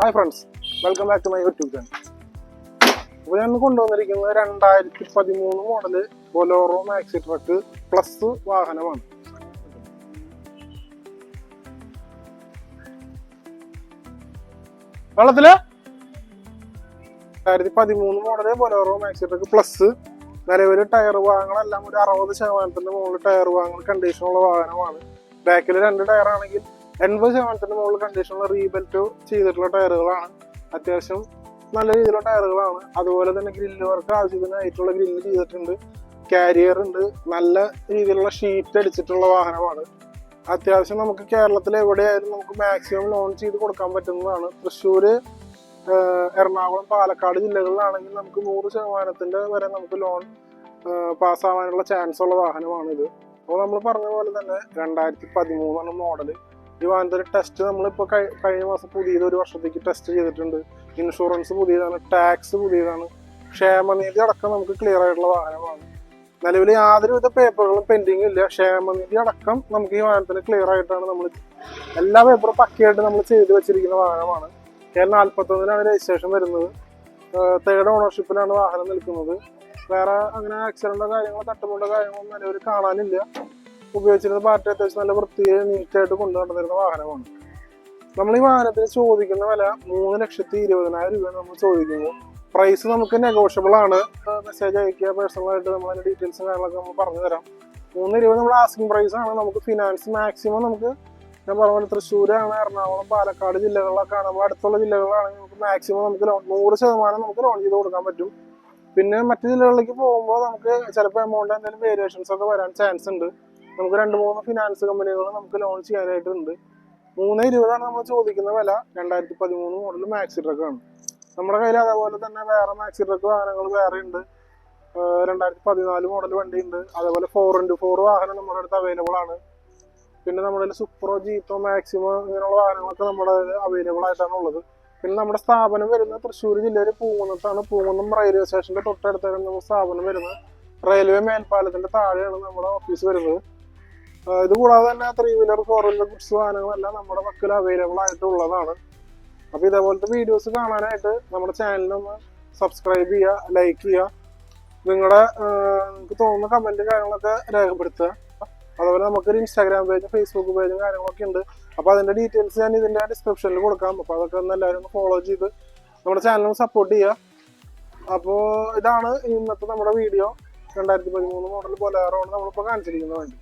Hi friends welcome back to my YouTube channel അപ്പോൾ ഞാൻ കൊണ്ടുവന്നിരിക്കുന്നത് രണ്ടായിരത്തി പതിമൂന്ന് model Bolero maxi truck plus വാഹനമാണ്. വെള്ളത്തിൽ? രണ്ടായിരത്തി പതിമൂന്ന് model Bolero maxi truck plus നിലവിൽ ടയർ ഭാഗങ്ങളെല്ലാം ഒരു അറുപത് ശതമാനത്തിന്റെ മുകളിൽ ടയർ ഭാഗങ്ങൾ കണ്ടീഷനുള്ള വാഹനമാണ്. ബാക്കിൽ രണ്ട് ടയർ ആണെങ്കിൽ എൺപത് ശതമാനത്തിന്റെ മുകളിൽ കണ്ടീഷനുള്ള റീബെൽറ്റ് ചെയ്തിട്ടുള്ള ടയറുകളാണ്. അത്യാവശ്യം നല്ല രീതിയിലുള്ള ടയറുകളാണ്. അതുപോലെ തന്നെ ഗ്രില്ല് വർക്ക് ആവശ്യത്തിനായിട്ടുള്ള ഗ്രില്ല് ചെയ്തിട്ടുണ്ട്. കാരിയർ ഉണ്ട്. നല്ല രീതിയിലുള്ള ഷീറ്റ് അടിച്ചിട്ടുള്ള വാഹനമാണ്. അത്യാവശ്യം നമുക്ക് കേരളത്തിൽ എവിടെയായാലും നമുക്ക് മാക്സിമം ലോൺ ചെയ്ത് കൊടുക്കാൻ പറ്റുന്നതാണ്. തൃശ്ശൂര് എറണാകുളം പാലക്കാട് ജില്ലകളിലാണെങ്കിൽ നമുക്ക് നൂറ് ശതമാനത്തിന്റെ വരെ നമുക്ക് ലോൺ പാസ്സാവാനുള്ള ചാൻസ് ഉള്ള വാഹനമാണിത്. അപ്പോൾ നമ്മൾ പറഞ്ഞ പോലെ തന്നെ രണ്ടായിരത്തി പതിമൂന്നാണ് മോഡൽ വാഹനത്തിന്റെ ടെസ്റ്റ് നമ്മളിപ്പോൾ കഴിഞ്ഞ മാസം പുതിയത് ഒരു വർഷത്തേക്ക് ടെസ്റ്റ് ചെയ്തിട്ടുണ്ട്. ഇൻഷുറൻസ് പുതിയതാണ് ടാക്സ് പുതിയതാണ്. ക്ഷേമനിധി അടക്കം നമുക്ക് ക്ലിയർ ആയിട്ടുള്ള വാഹനമാണ്. നിലവിൽ യാതൊരുവിധ പേപ്പറുകളും പെൻഡിങ് ഇല്ല. ക്ഷേമനിധി അടക്കം നമുക്ക് ഈ വാഹനത്തിന് ക്ലിയർ ആയിട്ടാണ് നമ്മൾ എല്ലാ പേപ്പറും പക്കയായിട്ട് നമ്മൾ ചെയ്തു വെച്ചിരിക്കുന്ന വാഹനമാണ്. കേരള നാൽപ്പത്തൊന്നിനാണ് രജിസ്ട്രേഷൻ വരുന്നത്. തേർഡ് ഓണർഷിപ്പിലാണ് വാഹനം നിൽക്കുന്നത്. വേറെ അങ്ങനെ ആക്സിഡന്റോ കാര്യങ്ങളോ തട്ടുമുണ്ടോ കാര്യങ്ങളോ നിലവിൽ കാണാനില്ല. ഉപയോഗിച്ചിരുന്ന പാർട്ടി അത്യാവശ്യം നല്ല വൃത്തിയെ നീറ്റായിട്ട് കൊണ്ടുനടന്നിരുന്ന വാഹനമാണ്. നമ്മൾ ഈ വാഹനത്തിന് ചോദിക്കുന്ന വില മൂന്ന് ലക്ഷത്തി ഇരുപതിനായിരം രൂപയാണ് നമ്മൾ ചോദിക്കുന്നത്. പ്രൈസ് നമുക്ക് നെഗോഷ്യബിൾ ആണ്. മെസ്സേജ് അയക്കുക പേഴ്സണൽ ആയിട്ട് നമ്മൾ അതിന്റെ ഡീറ്റെയിൽസും കാര്യങ്ങളൊക്കെ നമ്മൾ പറഞ്ഞു തരാം. മൂന്ന് ഇരുപത് നമ്മൾ ആസ്കിംഗ് പ്രൈസ് ആണ്. നമുക്ക് ഫിനാൻസ് മാക്സിമം നമുക്ക് ഞാൻ പറഞ്ഞ പോലെ തൃശ്ശൂരാണ് എറണാകുളം പാലക്കാട് ജില്ലകളിലൊക്കെ നമ്മൾ അടുത്തുള്ള ജില്ലകളിലാണെങ്കിൽ നമുക്ക് മാക്സിമം നമുക്ക് ലോൺ നൂറ് ശതമാനം നമുക്ക് ലോൺ ചെയ്ത് കൊടുക്കാൻ പറ്റും. പിന്നെ മറ്റു ജില്ലകളിലേക്ക് പോകുമ്പോൾ നമുക്ക് ചിലപ്പോൾ എമൗണ്ട് എന്തെങ്കിലും വേരിയേഷൻസ് ഒക്കെ വരാൻ ചാൻസ് ഉണ്ട്. നമുക്ക് രണ്ട് മൂന്ന് ഫിനാൻസ് കമ്പനികൾ നമുക്ക് ലോൺ ചെയ്യാനായിട്ടുണ്ട്. മൂന്ന് ഇരുപതാണ് നമ്മൾ ചോദിക്കുന്ന വില. രണ്ടായിരത്തി പതിമൂന്ന് മോഡൽ മാക്സി ട്രക്കാണ് നമ്മുടെ കയ്യിൽ അതേപോലെ തന്നെ വേറെ മാക്സി ട്രക്ക് വാഹനങ്ങൾ വേറെ ഉണ്ട്. രണ്ടായിരത്തി പതിനാല് മോഡൽ വണ്ടി ഉണ്ട്. അതേപോലെ ഫോർ ഇന്റു ഫോർ വാഹനം നമ്മുടെ അടുത്ത് അവൈലബിൾ ആണ്. പിന്നെ നമ്മുടെ സൂപ്പറോ ജീപ്പോ മാക്സിമോ ഇങ്ങനെയുള്ള വാഹനങ്ങളൊക്കെ നമ്മുടെ അവൈലബിൾ ആയിട്ടാണ് ഉള്ളത്. പിന്നെ നമ്മുടെ സ്ഥാപനം വരുന്ന തൃശ്ശൂർ ജില്ലയിൽ പൂങ്കുന്നത്താണ് പൂങ്കുന്നം റെയിൽവേ സ്റ്റേഷന്റെ തൊട്ടടുത്താണ് നമ്മുടെ സ്ഥാപനം വരുന്നത്. റെയിൽവേ മേൽപ്പാലത്തിന്റെ താഴെയാണ് നമ്മുടെ ഓഫീസ് വരുന്നത്. ഇത് കൂടാതെ തന്നെ three wheeler four wheeler goods വാഹനങ്ങളെല്ലാം നമ്മുടെ പക്കൽ അവൈലബിൾ ആയിട്ടുള്ളതാണ്. അപ്പോൾ ഇതേപോലത്തെ വീഡിയോസ് കാണാനായിട്ട് നമ്മുടെ ചാനലിനൊന്ന് സബ്സ്ക്രൈബ് ചെയ്യുക ലൈക്ക് ചെയ്യുക. നിങ്ങളുടെ നിങ്ങൾക്ക് തോന്നുന്ന കമന്റ് കാര്യങ്ങളൊക്കെ രേഖപ്പെടുത്തുക. അതുപോലെ നമുക്കൊരു ഇൻസ്റ്റാഗ്രാം പേജും ഫേസ്ബുക്ക് പേജും കാര്യങ്ങളൊക്കെ ഉണ്ട്. അപ്പോൾ അതിന്റെ ഡീറ്റെയിൽസ് ഞാൻ ഇതിന്റെ ഡിസ്ക്രിപ്ഷനിൽ കൊടുക്കാം. അപ്പോൾ അതൊക്കെ ഒന്ന് എല്ലാവരും ഒന്ന് ഫോളോ ചെയ്ത് നമ്മുടെ ചാനലും സപ്പോർട്ട് ചെയ്യുക. അപ്പോൾ ഇതാണ് ഇന്നത്തെ നമ്മുടെ വീഡിയോ രണ്ടായിരത്തി പതിമൂന്ന് മോഡൽ ബൊലേറോ ആണ് നമ്മളിപ്പോൾ കാണിച്ചിരിക്കുന്ന വണ്ടി